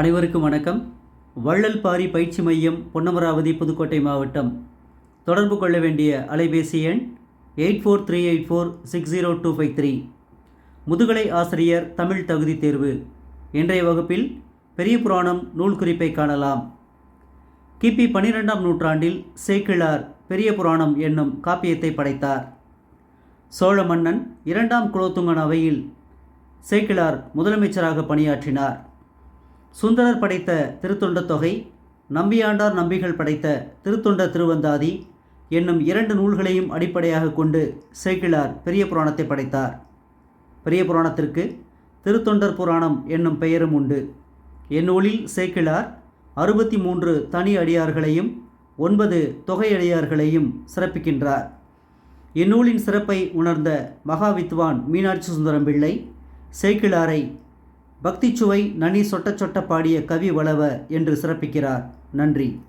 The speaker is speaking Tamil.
அனைவருக்கும் வணக்கம். வள்ளல் பாரி பயிற்சி மையம் பொன்னமராவதி புதுக்கோட்டை மாவட்டம். தொடர்பு கொள்ள வேண்டிய அலைபேசி எண் eight four three eight four six zero two five three. முதுகலை ஆசிரியர் தமிழ் தகுதி தேர்வு. இன்றைய வகுப்பில் பெரிய புராணம் நூல் குறிப்பை காணலாம். கிபி பன்னிரெண்டாம் நூற்றாண்டில் சேக்கிழார் பெரிய புராணம் என்னும் காப்பியத்தை படைத்தார். சோழ மன்னன் இரண்டாம் குலோத்துங்கன் அவையில் சேக்கிழார் முதலமைச்சராக பணியாற்றினார். சுந்தரர் படைத்த திருத்தொண்ட தொகை நம்பியாண்டார் நம்பிகள் படைத்த திருத்தொண்ட திருவந்தாதி என்னும் இரண்டு நூல்களையும் அடிப்படையாக கொண்டு சேக்கிழார் பெரிய புராணத்தை படைத்தார். பெரிய புராணத்திற்கு திருத்தொண்டர் புராணம் என்னும் பெயரும் உண்டு. இந்நூலில் சேக்கிழார் அறுபத்தி மூன்று தனி அடியார்களையும் ஒன்பது தொகை அடியார்களையும் சிறப்பிக்கின்றார். இந்நூலின் சிறப்பை உணர்ந்த மகாவித்வான் மீனாட்சி சுந்தரம் பிள்ளை சேக்கிழாரை பக்திச்சுவை நனி சொட்ட சொட்ட பாடிய கவி வளவ என்று சிறப்பிக்கிறார். நன்றி.